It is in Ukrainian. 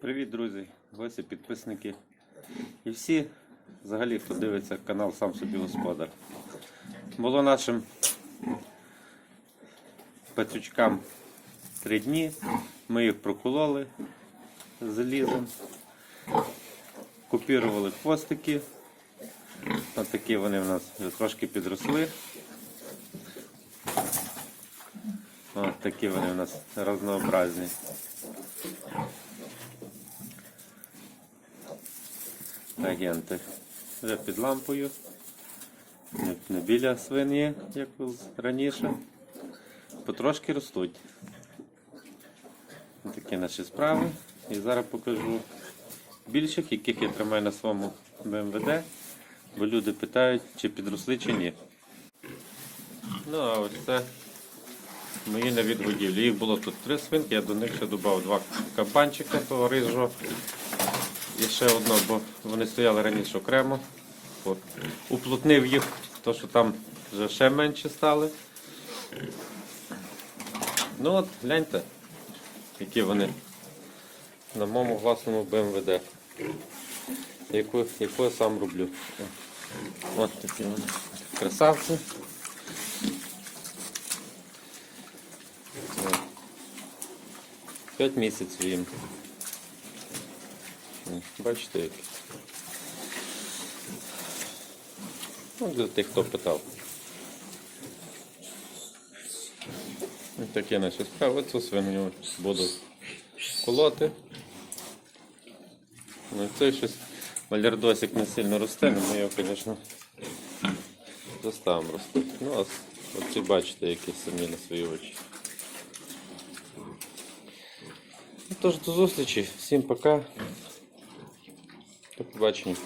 Привіт, друзі, гості, підписники. І всі, взагалі, хто дивиться канал Сам собі господар. Було нашим пацючкам три дні. Ми їх прокололи залізом, купірували хвостики. Ось такі вони в нас трошки підросли. Ось такі вони в нас разнообразні. Агенти. Вже під лампою. Не, біля свині, як раніше. Потрошки ростуть. Такі наші справи. І зараз покажу більших, яких я тримаю на своєму БМВД, бо люди питають, чи підросли, чи ні. Ну, а ось це мої на відгодівлі. Їх було тут три свинки, я до них ще додав два кабанчика того рижого. І ще одно, бо вони стояли раніше окремо. От. Уплотнив їх, то що там вже ще менше стали. Ну от, гляньте, які вони на моєму власному БМВД. Яку, яку я сам роблю. От такі вони. Красавці. П'ять місяців їм. Бачите, які. Ну, для тих, хто питав. Ось такі наші справи. Цю свиню буду колоти. Ну і цей щось малярдосик не сильно росте, але ми його, звісно, заставимо рости. Ну, а оці бачите, які самі на свої очі. Ну, Тож до зустрічі, всім пока. До побачення.